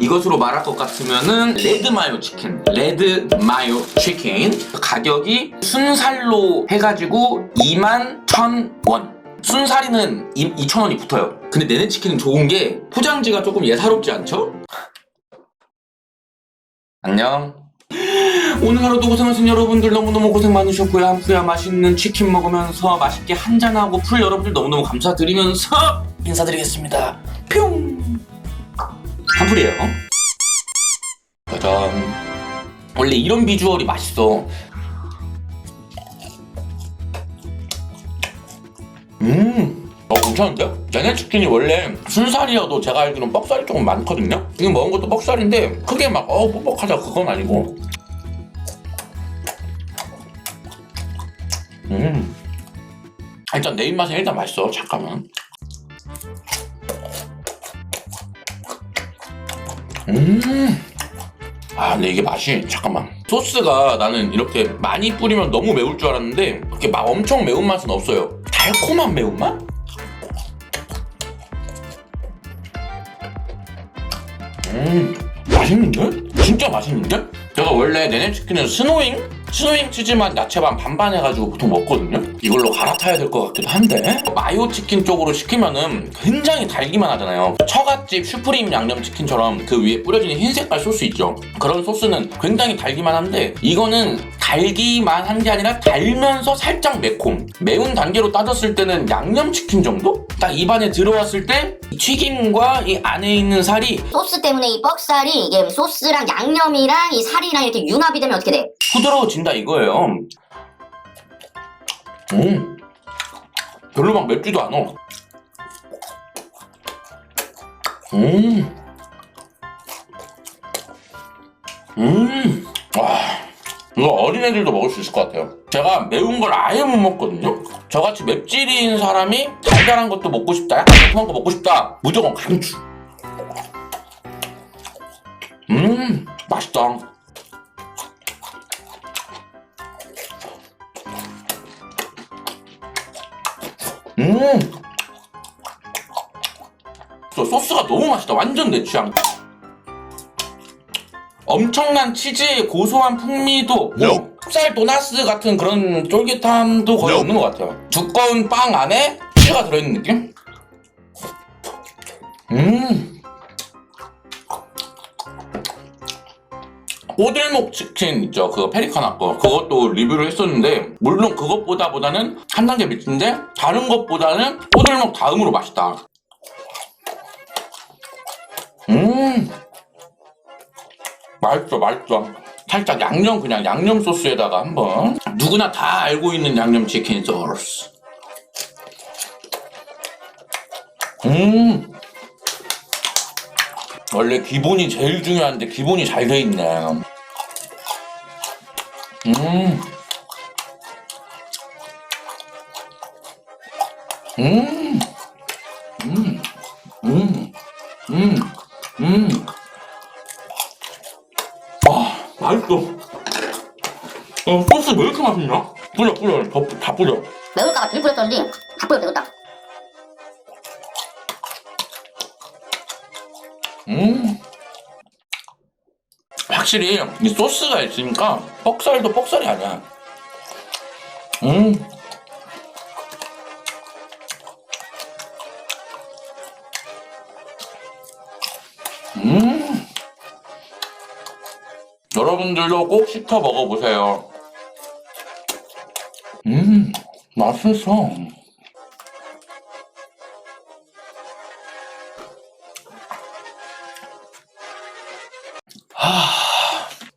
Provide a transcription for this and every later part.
이것으로 말할 것 같으면은 레드 마요 치킨. 레드 마요 치킨. 가격이 순살로 해가지고 2만 1,000원. 순살이는 2,000원이 붙어요. 근데 내내 치킨은 좋은 게 포장지가 조금 예사롭지 않죠? 안녕. 오늘 하루도 고생하신 여러분들 너무너무 고생 많으셨고요. 한푸야 맛있는 치킨 먹으면서 맛있게 한잔하고 풀 여러분들 너무너무 감사드리면서 인사드리겠습니다. 뿅 한풀이에요. 짜잔. 원래 이런 비주얼이 맛있어. 음 어, 괜찮은데요? 얘네 치킨이 원래 순살이어도 제가 알기로는 뻑살이 조금 많거든요? 이거 먹은 것도 뻑살인데 크게 막 어, 뻑뻑하다. 그건 아니고. 음. 일단 내 입맛에 일단 맛있어. 잠깐만 음. 아, 근데 이게 맛이 잠깐만. 소스가 나는 이렇게 많이 뿌리면 너무 매울 줄 알았는데 그렇게 막 엄청 매운 맛은 없어요. 달콤한 매운맛? 음, 맛있는데? 진짜 맛있는데? 제가 원래 내내 치킨은 스노잉? 스노잉 치즈만 야채만 반반 해가지고 보통 먹거든요? 이걸로 갈아타야 될 것 같기도 한데 마요 치킨 쪽으로 시키면은 굉장히 달기만 하잖아요 처갓집 슈프림 양념치킨처럼 그 위에 뿌려지는 흰 색깔 소스 있죠 그런 소스는 굉장히 달기만 한데 이거는 달기만 한 게 아니라 달면서 살짝 매콤 매운 단계로 따졌을 때는 양념치킨 정도? 딱 입안에 들어왔을 때 튀김과 이 안에 있는 살이 소스 때문에 이 뻑살이 이게 소스랑 양념이랑 이 살이랑 이렇게 융합이 되면 어떻게 돼? 부드러워진다 이거예요. 음, 별로 막 맵지도 않아. 음, 음, 와, 이거 어린애들도 먹을 수 있을 것 같아요. 제가 매운 걸 아예 못 먹거든요. 저같이 맵찔인 사람이 달달한 것도 먹고 싶다, 약간 매콤한 거 먹고 싶다, 무조건 강추. 음, 맛있다. 음. 저 소스가 너무 맛있다. 완전 내 취향. 엄청난 치즈의 고소한 풍미도 없고 쌀 도나스 같은 그런 쫄깃함도 거의 없는 것 같아요. 두꺼운 빵 안에 치즈가 들어있는 느낌? 음. 꼬들목 치킨 있죠 그 페리카나 거 그것도 리뷰를 했었는데 물론 그것보다 보다는 한 단계 밑인데 다른 것보다는 꼬들목 다음으로 맛있다 음 맛있어 맛있어 살짝 양념 그냥 양념 소스에다가 한번 누구나 다 알고 있는 양념 치킨 소스 음 원래 기본이 제일 중요한데 기본이 잘 돼 있네. 음. 음. 음. 음. 음. 음. 아, 맛있어. 어, 소스 왜 이렇게 맛있냐? 뿌려, 뿌려. 더, 다 뿌려. 매울까봐 덜 뿌렸더니 다 뿌려 되겠다. 음. 확실히 이 소스가 있으니까 뻑살도 뻑살이 아니야. 음. 음. 여러분들도 꼭 시켜 먹어보세요. 음, 맛있어.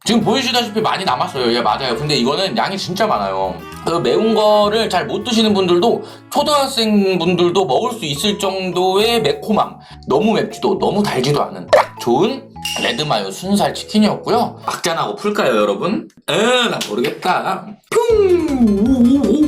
지금 보이시다시피 많이 남았어요. 예, 맞아요. 근데 이거는 양이 진짜 많아요. 그 매운 거를 잘 못 드시는 분들도 초등학생 분들도 먹을 수 있을 정도의 매콤함. 너무 맵지도 너무 달지도 않은 딱 좋은 레드마요 순살 치킨이었고요. 막잔하고 풀까요, 여러분? 에, 나 모르겠다. 뿅!